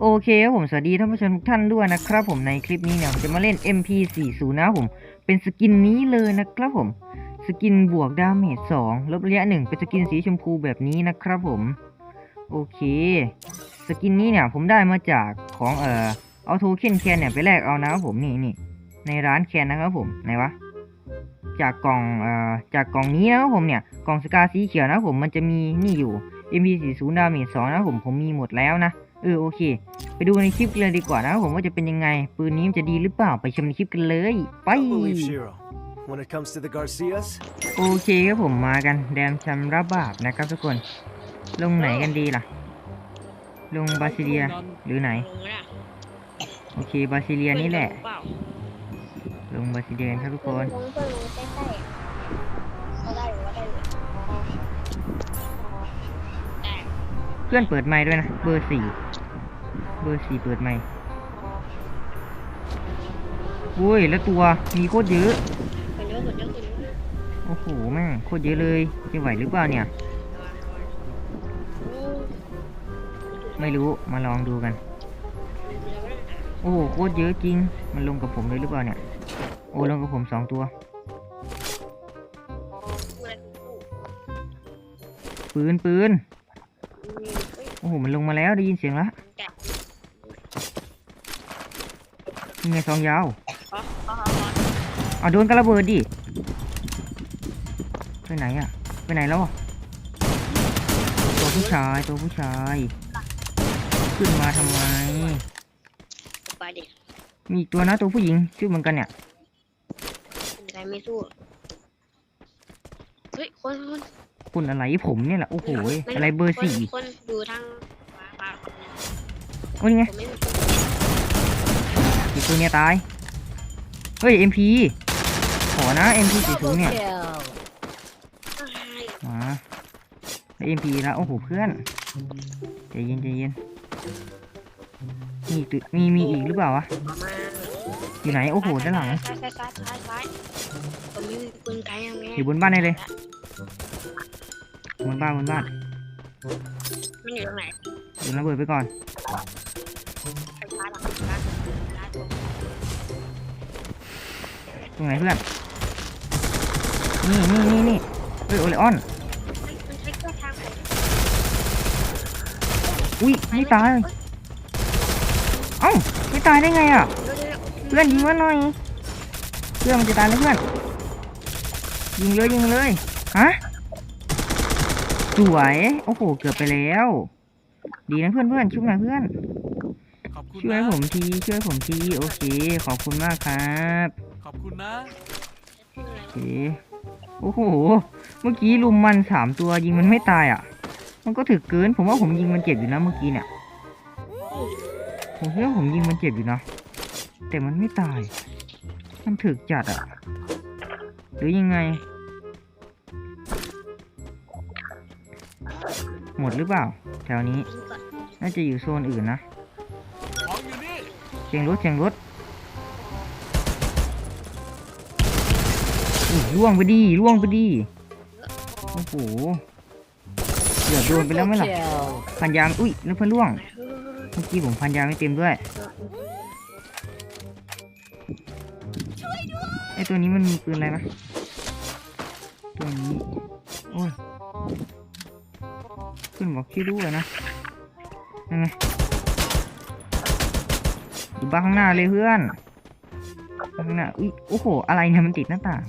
โอเคครับผมสวัสดีท่านผู้ชมทุกท่านด้วยนะครับผมในคลิปนี้เนี่ยผมจะมาเล่น MP40 นะผม เป็นสกินนี้เลยนะครับผม สกินบวกดาเมจ2ลบระยะ 1 เป็นสกินสีชมพูแบบนี้นะครับผม โอเค สกินนี้เนี่ยผมได้มาจากของเอ่อเอาโทเค็นแคนเนี่ยไปแลกเอานะครับผมนี่นี่ในร้านแคนนะครับผมไหนวะจากกล่องเอ่อจากกล่องนี้นะครับผมเนี่ยกล่องสกาสีเขียวนะครับผมมันจะมีนี่อยู่ MP40 ดาเมจ2นะครับผมผมมีหมดแล้วนะ เออโอเค ไปดูในคลิปกันเลยดีกว่านะครับผมว่าจะเป็นยังไง ปืนนี้มันจะดีหรือเปล่าไปชมในคลิปกันเลยไป I believe Shiro. When it comes to the Garcias, โอเคครับผมมากันแดนชำระบาปนะครับทุกคน ลงไหนกันดีล่ะ ลงบาซิเลียหรือไหนลงแล้วโอเคบาซิเลียนี่แหละเปล่าลงบาซิเลียกันครับทุกคนลงเพื่อนลงใกล้ๆเขาได้หรือว่าได้อยู่แต่เพื่อนเปิดไมค์ด้วยนะ เบอร์สี่เบอร์สี่เปิดไมค์อุ้ยแล้วตัวมีโคตรเยอะคนเยอะคนเยอะคนเยอะโอ้โหแม่งโคตรเยอะเลยจะไหวหรือเปล่าเนี่ยอืมไม่รู้มาลองดูกัน โอ้โหโคตรเยอะจริง มันลงกับผมเลยหรือเปล่าเนี่ย โอ้ลงกับผมสองตัวปืนปืนโอ้โหมันลงมาแล้วได้ยินเสียงแล้ว นี่ไงซองยาวเอาโดนกระเบิดดิไปไหนอะไปไหนแล้วอะตัวผู้ชายตัวผู้ชาย ขึ้นมาทำไม ไปดิมีอีกตัวนะตัวผู้หญิงชื่อเหมือนกันเนี่ยใครไม่สู้เฮ้ยคนคนคุณอะไรผมเนี่ยแหละโอ้โหม่อะไรเบอร์สี่คนคนดูทางขวาขวาโอ้ยไงผมไม่มีอีก ตัวเนี่ยตาย เฮ้ย MP ขอนะ MP สี่ศูนย์เนี่ย มาได้ MP แล้ว โอ้โห เพื่อน ใจเย็นใจเย็นมีตึมีมีอีกหรือเปล่าวะ อยู่ไหน โอ้โห ด้านหลัง ซ้ายซ้ายซ้ายซ้ายซ้ายผมมีปืนไกลยังไงอยู่บนบ้านได้เลย บนบ้านบนบ้านมันอยู่ตรงไหนเดี๋ยวระเบิดไปก่อน ตรงไหนเพื่อน นี่นี่นี่นี่เฮ้ยโอเลออน มันใช้เครื่องทางไหนอุ้ยไม่ตาย เอ้าไม่ตายได้ไงอะเดี๋ยวเดี๋ยวเดี๋ยวเพื่อนยิงมันหน่อย เพื่อนมันจะตายแล้วเพื่อน ยิงเลยยิงเลย ฮะ สวย โอ้โห เกือบไปแล้ว ดีนะเพื่อนเพื่อนช่วยหน่อยเพื่อน ขอบคุณช่วยนะ ผมที ช่วยผมที โอเค ขอบคุณมากครับ ขอบคุณนะ โอเคโอ้โห เมื่อกี้ลุมมันสามตัวยิงมันไม่ตายอะ มันก็ถึกเกิน ผมว่าผมยิงมันเจ็บอยู่นะเมื่อกี้เนี่ย ผมคิดว่าผมยิงมันเจ็บอยู่นะ แต่มันไม่ตาย มันถึกจัดอะ หรือยังไง หมดหรือเปล่า แถวนี้ น่าจะอยู่โซนอื่นนะ ของอยู่นี่ เสียงรถเสียงรถ ล่วงไปดีล่วงไปดีโอ้โหเกือบโดนไปแล้วไหมล่ะพันยางอุ้ยแล้วเพื่อนล่วง เมื่อกี้ผมพันยางไม่เต็มด้วยไอตัวนี้มันมีปืนอะไรนะตัวนี้โอ้ยเพื่อนบอกชื่อด้วยนะยังไงอยู่บ้านข้างหน้าเลยเพื่อน ข้างหน้าอุ้ยโอ้โห อะไรเนี่ยมันติดหน้าต่าง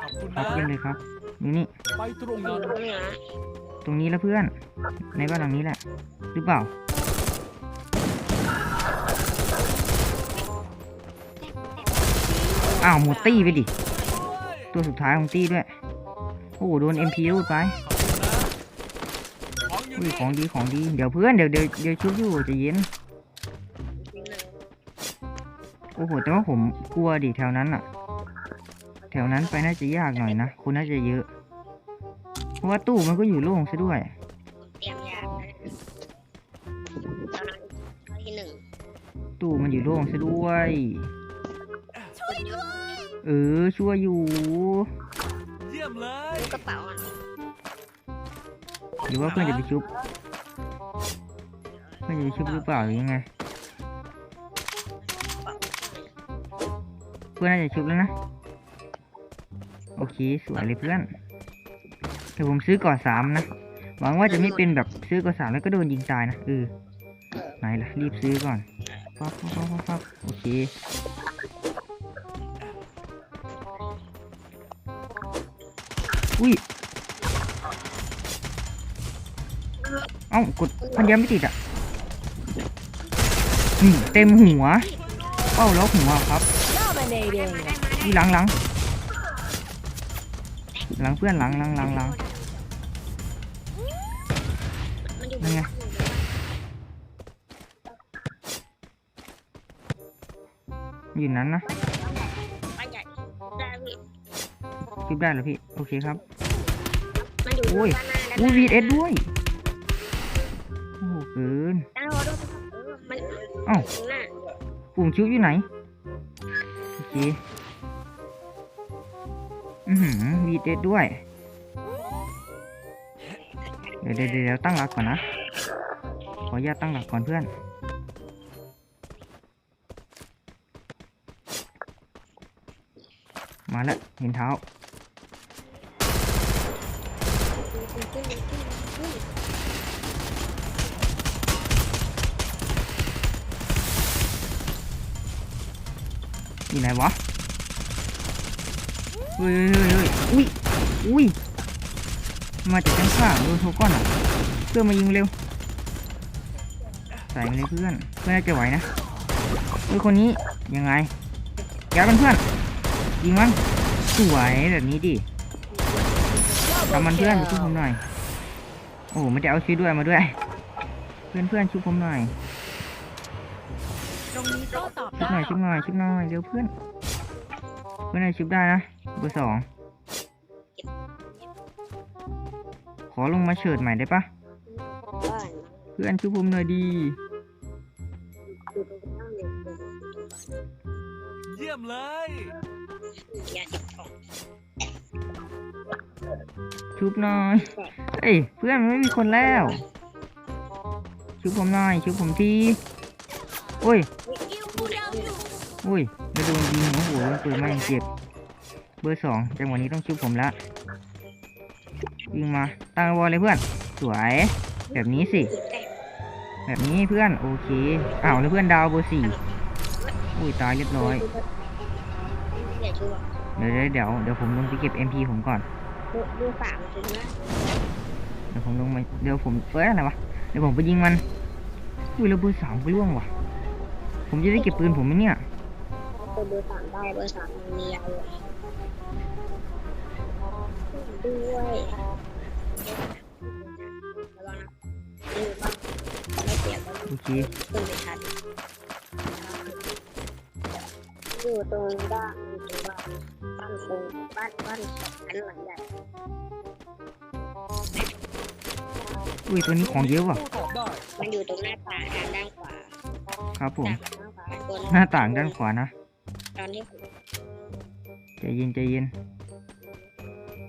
ขอบคุณครันะบเยี่ยมเลยครับนี่นี่ไปตรงนั้นนี่นะตรงนี้แล้วเพื่อน ในบ้านหลังนี้แหละ หรือเปล่า อ้าวหมดตี้ไปดิ ตัวสุดท้ายของตี้ด้วย โอ้โห โดน MP รูดไป ขอบคุณนะของอยู่อุ้ยนี่ของดีของดี เดี๋ยวเพื่อนเดี๋ยวเดี๋ยวเดี๋ยวชุบอยู่ใจะเย็น โอ้โห แต่ว่าผมกลัวดิแถวนั้นอะแถวนั้นไปน่าจะยากหน่อยนะ คนน่าจะเยอะ เพราะว่าตู้มันก็อยู่โล่งซะด้วย เตรียมยาไปตอนนั้นที่หนึ่งตู้มันอยู่โล่งซะด้วย เออ ช่วยอยู่ เยี่ยมเลยกระเป๋าอะหรือว่าเพื่อนจะไปชุบ เพื่อนพื่อนจะชุบหรือเปล่าหรือยังไง เพื่อนน่าจะชุบแล้วนะ โอเค สวยเลยเพื่อนแต่ผมซื้อก่อนสามนะ หวังว่าจะไม่เป็นแบบซื้อก่อนสามแล้วก็โดนยิงตายนะเออไหนล่ะ รีบซื้อก่อนปั๊บปั๊บปั๊บปั๊บปั๊บโอเคอุ้ย เอ้ากดพันยาไม่ติดอะอืมเต็มหัว เป้าล็อกหัวครับ Dominating. อีหลังหลังหลังเพื่อนหลังหลังหลังหลังนอยู่นั่นไงอยู่นั้นนะบ้านใหญ่ได้พี่คลิปได้เหรอพี่ โอเคครับโอ้ยวอู้วีเอสด้วย โอ้โหเกินด้าวปุ่มชิวอยู่ไหน โอเคอือหือวีเอสด้วย เดี๋ยวเดี๋ยวตั้งหลักก่อนนะ ขออนุญาตตั้งหลักก่อนเพื่อน มาแล้วเห็นเท้า อยู่ไหนวะเฮ้ยเฮ้ยเฮ้ยอุ้ยอุ้ยมาจากด้านข้างโดนโทก้อนอะเพื่อนมายิงเร็วใส่มาเลยเพื่อนเพื่อนจะไหวนะเฮ้ยคนนี้ยังไงยัดมันเพื่อนยิงมันสวยแบบนี้ดิทำมันเพื่อนช่วยผมหน่อยโอ้ไม่ได้เอาชีวิตด้วยมาด้วย เพื่อนเพื่อนช่วยผมหน่อย ตรงนี้โต้ตอบชุบหน่อยชุบหน่อยชุบหน่อยเร็วเพื่อนเพื่อนไหนชุบได้นะเบอร์สองขอลงมาเฉิดใหม่ได้ปะบ้านเพื่อนชุบผมหน่อยดีอยู่ตรงข้างหนึ่งเยี่ยมเลย ยาสิบสองชุบหน่อยเอ้ยเพื่อนมันไม่มีคนแล้ว ชุบผมหน่อยชุบผมทีโอ้ยโอ้ยแล้วโดนยิงโอ้โหโดนปืนมาอย่างเจ็บ เบอร์สองจังหวะนี้ต้องชุบผมละวิ่งมาตั้งวอลเลยเพื่อน สวย แบบนี้สิแต่แบบนี้เพื่อนโอเคอ้าวแล้วเพื่อนดาวเบอร์สี่อุ้ยตายเรียบร้อยอย่าชัวร์เดี๋ยวเดี๋ยวเดี๋ยวผมลงไปเก็บ MP ผมก่อนดูดูฝามันถึงนะเดี๋ยวผมลงมาเดี๋ยวผมเอ้ยอะไรวะเดี๋ยวผมไปยิงมันอุ้ยแล้วเบอร์สามก็ล่วงว่ะ ผมจะได้เก็บปืนผมไหมเนี่ยเบอร์เบอร์สามได้เบอร์สามมียาวเยด้วยระวังนะดูบ้างไม่เปลี่ยโอเคขึ้นไปชันอยู่ตรงบ้านอยู่ตรงบ้านบ้านตรงบ้านบ้านอันหลังใหญ่อุ้ยตัวนี้ของเยอะว่ะมันอยู่ตรงหน้าต่างทางด้านขวา ครับผม น้าขวาบนหน้าต่างด้านขวานะตอนที่ผมใจเย็นใจเย็น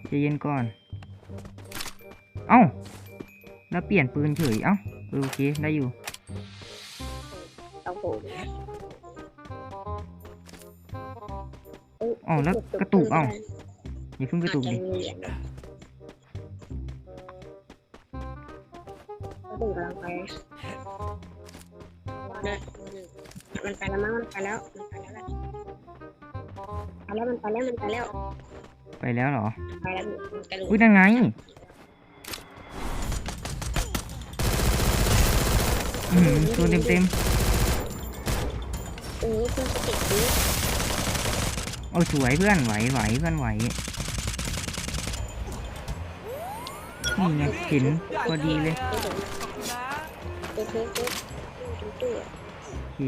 ใจเย็นก่อน เอ้า แล้วเปลี่ยนปืนเฉย เอ้าเออโอเค ได้อยู่เอาผมอ๋อแล้วกระตุกเอ้าอย่าเพิ่งกระตุกดิ มันไปแล้วมั้งมันไปแล้ว มันไปแล้วแหละไปแล้วมันไปแล้วมันไปแล้วไปแล้วเหรอ ไปแล้วมันกระโดดอุ้ยนั่นไง อืมตัวเต็มเต็มเออเพื่อนสติดีๆโอ้ยสวยเพื่อนไหวไหวเพื่อนไหว นี่ไงเห็นพอดีเลยกระโดดขอบคุณนะตู้ตู้ตู้ตู้ตู้โอเค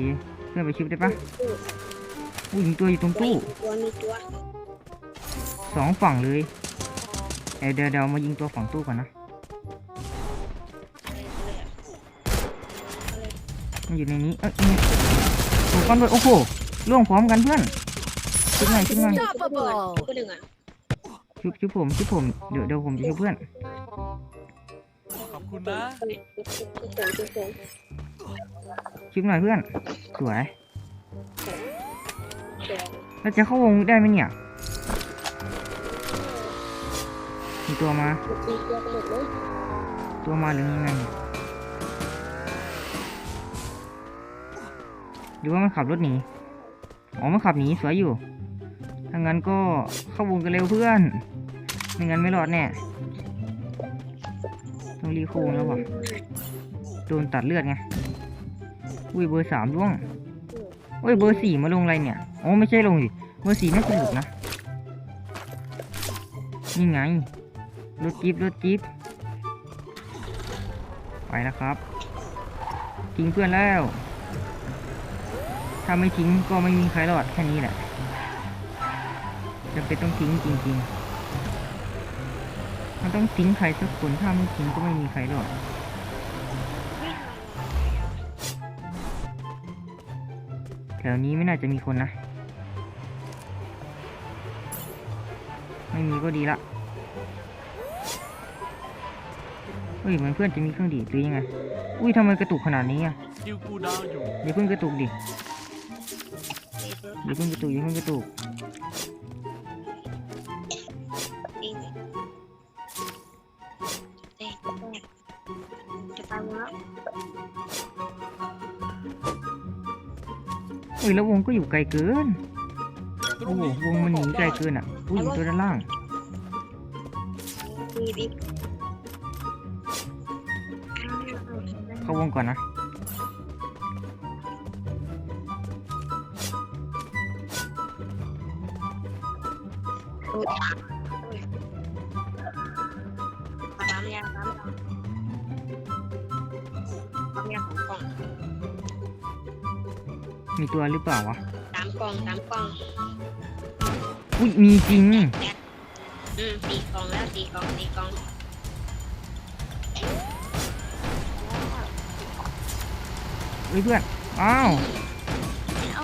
เพื่อนไปชิปได้ปะตู้อุ้ยยิงตัวอยู่ตรงตู้ตัวมีตัวสองฝั่งเลยเดี๋ยวเดี๋ยวเดี๋ยวมายิงตัวฝั่งตู้ก่อนนะมันอยู่ในนี้ เอ้ยนี่โอ้ก้อนด้วยโอ้โหล่วงพร้อมกันเพื่อนชุบหน่อยชุบหน่อย Unstoppable. ก็ดึงอะชุบชุบผมชุบผม เดี๋ยวเดี๋ยวผมจะชุบเพื่อน ขอบคุณนะ ชุบชุบชุบชุบชุบชุบหน่อยเพื่อน สวยเดี๋ยวเราจะเข้าวงได้ไหมเนี่ย มีตัวมาตีเกียร์กระโดดเลยตัวมาหรือยังไงเนี่ยหรือว่ามันขับรถหนี อ๋อ มันขับหนีสวยอยู่ ถ้างั้นก็เข้าวงกันเร็วเพื่อน ไม่งั้นไม่รอดแน่ ต้องรีบเข้าวงแล้วว่ะ โดนตัดเลือดไง อุ้ยเบอร์สามร่วงโอ้ยเบอร์สี่มาลงอะไรเนี่ยอ๋อไม่ใช่ลงดิเบอร์สี่น่าจะหลุดนะนี่ไงรถจิ๊บรถจิ๊บไปแล้วครับทิ้งเพื่อนแล้ว ถ้าไม่ทิ้งก็ไม่มีใครรอดแค่นี้แหละจะเป็นต้องทิ้งจริงๆ มันต้องทิ้งใครสักคนถ้าไม่ทิ้งก็ไม่มีใครรอด แถวนี้ไม่น่าจะมีคนนะ ไม่มีก็ดีละเฮ้ยเหมือนเพื่อนจะมีเครื่องดีดหรือยังไง อุ้ยทำไมกระตุกขนาดนี้อะคิวกูดาวอยู่อย่าเพิ่งกระตุกดิอย่าเพิ่งกระตุกอย่าเพิ่งกระตุกจะตายแล้ว เฮ้ยแล้ววงก็อยู่ไกลเกินตรโอ้งโหนี้วงมันหนีไกลเกินอะอุ้ยอยู่ตัวด้านล่างตีบิ๊กเข้าวงก่อนนะตามยาตามตา มีตัวหรือเปล่าวะสามกล่องสามกล่อง อุ้ยมีจริง อืมสี่กล่องแล้วสี่กล่องสี่กล่องเฮ้ยเพื่อน อ้าว เอา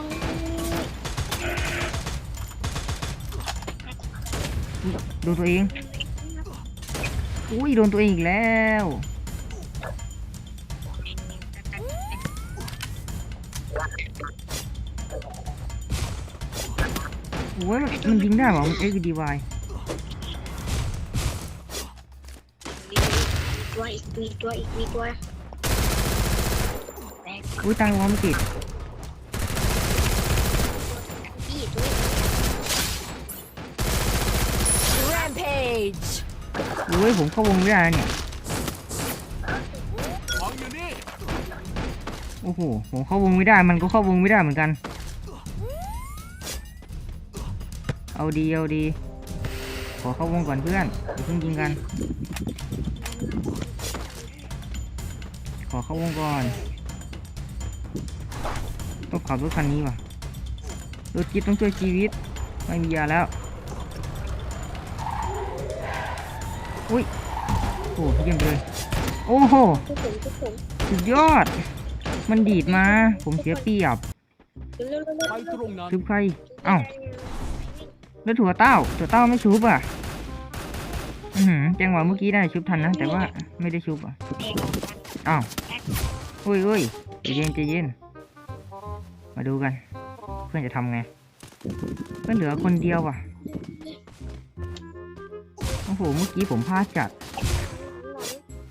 โดนตัวเอง อุ้ยโดนตัวเองอีกแล้ว โอ้ยมันมันยิงได้เหรอมัน XDY ตัวอีกมีตัวอีกมีตัวแตกอุ้ยตายวอมนติดพี่ตัว Rampage โอ้ยผมเข้าวงไม่ได้แล้วเนี่ย ของอยู่นี่ โอ้โห ผมเข้าวงไม่ได้ มันก็เข้าวงไม่ได้เหมือนกัน เอาดีเอาดี ขอเข้าวงก่อนเพื่อนอย่าเพิ่งยิงกัน ขอเข้าวงก่อนต้องขับรถคันนี้ว่ะรถจิ๊บต้องช่วยชีวิต ไม่มียาแล้ว อุ้ยโอ้โหเยี่ยมเลย โอ้โหทุกคนทุกคนสุดยอด มันดีดมา ผมเสียเปรียบเร็วเร็วเร็วไปตรงนั้นชุบใคร เอ้า แล้วถั่วเต้าถั่วเต้าไม่ชุบอะอือหือจังหวะเมื่อกี้ได้ชุบทันนะแต่ว่าไม่ได้ชุบอะอ้าวอุ้ยอุ้ยใจเย็นใจเย็นมาดูกัน เพื่อนจะทำไงเพื่อนเหลือคนเดียวอะโอ้โหเมื่อกี้ผมพลาดจัด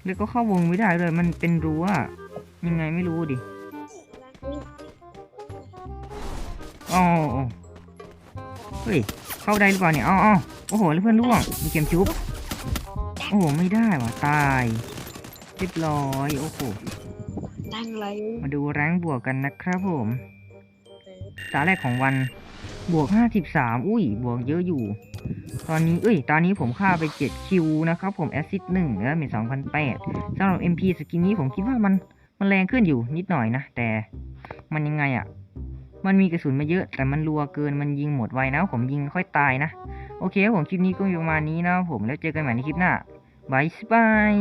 แล้วก็เข้าวงไม่ได้เลย มันเป็นรั้วยังไงไม่รู้ดิอ๋ออ๋อเฮ้ย เข้าได้หรือเปล่าเนี่ยอ๋ออ๋อโอ้โหแล้วเพื่อนร่วงมีเกมชุบโอ้โหไม่ได้ว่ะตายเรียบร้อยโอ้โหตั้งไรมาดูแรงบวกกันนะครับผมตาแรกของวันบวก53อุ้ย บวกเยอะอยู่ ตอนนี้ เอ้ย ตอนนี้ผมฆ่าไป7คิวนะครับผมแอซิด1แล้วมี2008สำหรับ MP สกินนี้ผมคิดว่ามัน มันแรงขึ้นอยู่นิดหน่อยนะ แต่มันยังไงอะ่ะ มันมีกระสุนมาเยอะแต่มันรัวเกินมันยิงหมดไวนะผมยิงค่อยตายนะ โอเคผมคลิปนี้ก็ประมาณนี้นะผมแล้วเจอกันใหม่ในคลิปหน้าบายบาย